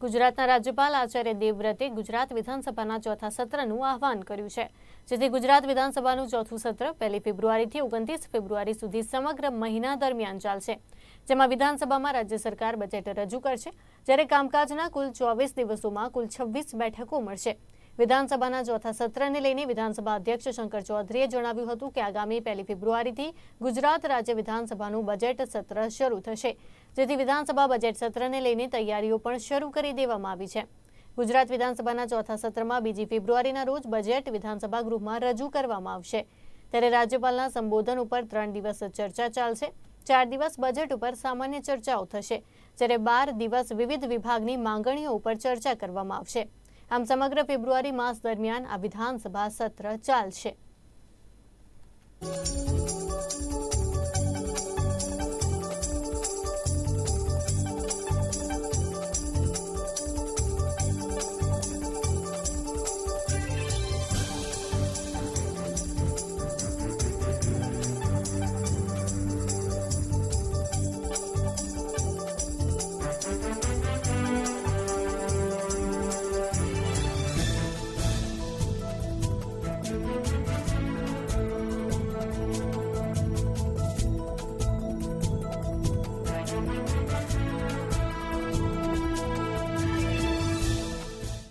ગુજરાતના રાજ્યપાલ આચાર્ય દેવવ્રતે ગુજરાત વિધાનસભાના ચોથા સત્રનું આહવાન કર્યું છે. જેથી ગુજરાત વિધાનસભાનું ચોથું સત્ર પહેલી ફેબ્રુઆરીથી ઓગણત્રીસ ફેબ્રુઆરી સુધી સમગ્ર મહિના દરમિયાન ચાલશે. જેમાં વિધાનસભામાં રાજ્ય સરકાર બજેટ રજૂ કરશે. જ્યારે કામકાજના કુલ ચોવીસ દિવસોમાં કુલ છવ્વીસ બેઠકો મળશે. વિધાનસભાના ચોથા સત્રને લઈને વિધાનસભા અધ્યક્ષ શંકર ચૌધરીએ જણાવ્યું હતું કે આગામી પહેલી ફેબ્રુઆરીથી ગુજરાત રાજ્ય વિધાનસભાનું બજેટ સત્ર શરૂ થશે. જેથી વિધાનસભા બજેટ સત્રને લઈને તૈયારીઓ પણ શરૂ કરી દેવામાં આવી છે. ગુજરાત વિધાનસભાના ચોથા સત્રમાં બીજી ફેબ્રુઆરીના રોજ બજેટ વિધાનસભા ગૃહમાં રજૂ કરવામાં આવશે. ત્યારે રાજ્યપાલના સંબોધન ઉપર ત્રણ દિવસ ચર્ચા ચાલશે. ચાર દિવસ બજેટ ઉપર સામાન્ય ચર્ચાઓ થશે. જ્યારે બાર દિવસ વિવિધ વિભાગની માંગણીઓ ઉપર ચર્ચા કરવામાં આવશે. આમ સમગ્ર ફેબ્રુઆરી માસ દરમિયાન આ વિધાનસભા સત્ર ચાલશે.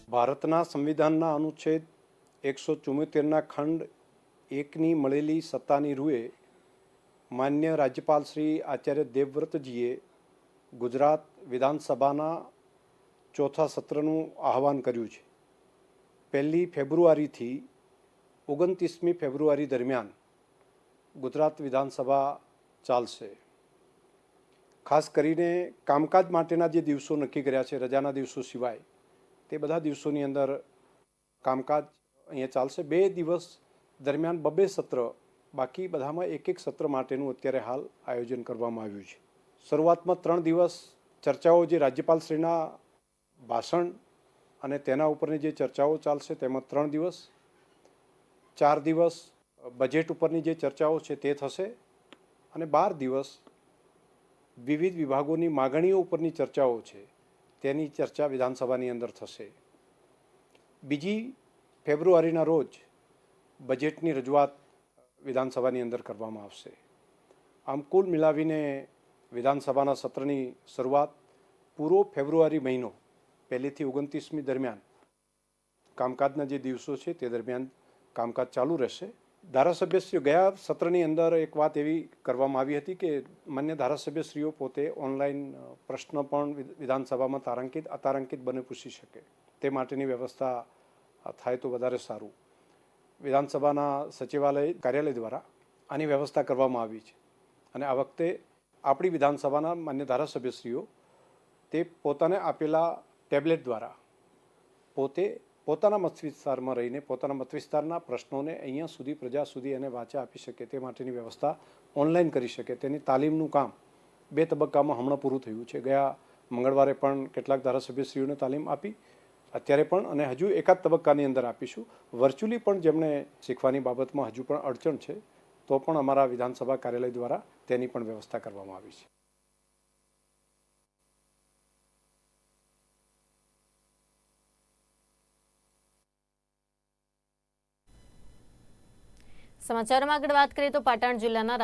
ભારતના સંવિધાનના અનુચ્છેદ એકસો ચુમ્મોતેરના ખંડ એકની મળેલી સત્તાની રૂએ માન્ય રાજ્યપાલ શ્રી આચાર્ય દેવવ્રતજીએ ગુજરાત વિધાનસભાના ચોથા સત્રનું આહવાન કર્યું છે. પહેલી ફેબ્રુઆરીથી ઓગણત્રીસમી ફેબ્રુઆરી દરમિયાન ગુજરાત વિધાનસભા ચાલશે. ખાસ કરીને કામકાજ માટેના જે દિવસો નક્કી કર્યા છે, રજાના દિવસો સિવાય તે બધા દિવસોની અંદર કામકાજ અહીંયા ચાલશે. બે દિવસ દરમિયાન બબે સત્ર, બાકી બધામાં એક એક સત્ર માટેનું અત્યારે હાલ આયોજન કરવામાં આવ્યું છે. શરૂઆતમાં ત્રણ દિવસ ચર્ચાઓ જે રાજ્યપાલશ્રીના ભાષણ અને તેના ઉપરની જે ચર્ચાઓ ચાલશે તેમાં ત્રણ દિવસ. ચાર દિવસ બજેટ ઉપરની જે ચર્ચાઓ છે તે થશે અને બાર દિવસ વિવિધ વિભાગોની માગણીઓ ઉપરની ચર્ચાઓ છે. તેની ચર્ચા વિધાનસભાની અંદર થશે. બીજી ફેબ્રુઆરીના રોજ બજેટની રજૂઆત વિધાનસભાની અંદર કરવામાં આવશે. આમ કુલ મિલાવીને વિધાનસભાના સત્રની શરૂઆત પૂરો ફેબ્રુઆરી મહિનો, પહેલીથી ઓગણત્રીસમી દરમિયાન, કામકાજના જે દિવસો છે તે દરમિયાન કામકાજ ચાલુ રહેશે. ધારાસભ્યશ્રીઓ, ગયા સત્રની અંદર એક વાત એવી કરવામાં આવી હતી કે માન્ય ધારાસભ્યશ્રીઓ પોતે ઓનલાઈન પ્રશ્ન પણ વિધાનસભામાં તારાંકિત, અતારાંકિત બને પૂછી શકે. તે માટેની વ્યવસ્થા થાય તો વધારે સારું. વિધાનસભાના સચિવાલય કાર્યાલય દ્વારા આની વ્યવસ્થા કરવામાં આવી છે. અને આ વખતે આપણી વિધાનસભાના માન્ય ધારાસભ્યશ્રીઓ તે પોતાને આપેલા ટેબ્લેટ દ્વારા પોતે પોતાના મત વિસ્તારમાં રહીને, પોતાના મત વિસ્તારના પ્રશ્નોને અહીંયા સુધી, પ્રજા સુધી એને વાચા આપી શકે તે માટેની વ્યવસ્થા ઓનલાઈન કરી શકે. તેની તાલીમનું કામ બે તબક્કામાં હમણાં પૂરું થયું છે. ગયા મંગળવારે પણ કેટલાક ધારાસભ્યશ્રીઓને તાલીમ આપી, અત્યારે પણ અને હજુ એકાદ તબક્કાની અંદર આપીશું. વર્ચ્યુઅલી પણ જેમણે શીખવાની બાબતમાં હજુ પણ અડચણ છે, તો પણ અમારા વિધાનસભા કાર્યાલય દ્વારા તેની પણ વ્યવસ્થા કરવામાં આવી છે. સમાચારમાં આગળ વાત કરીએ તો પાટણ જિલ્લાના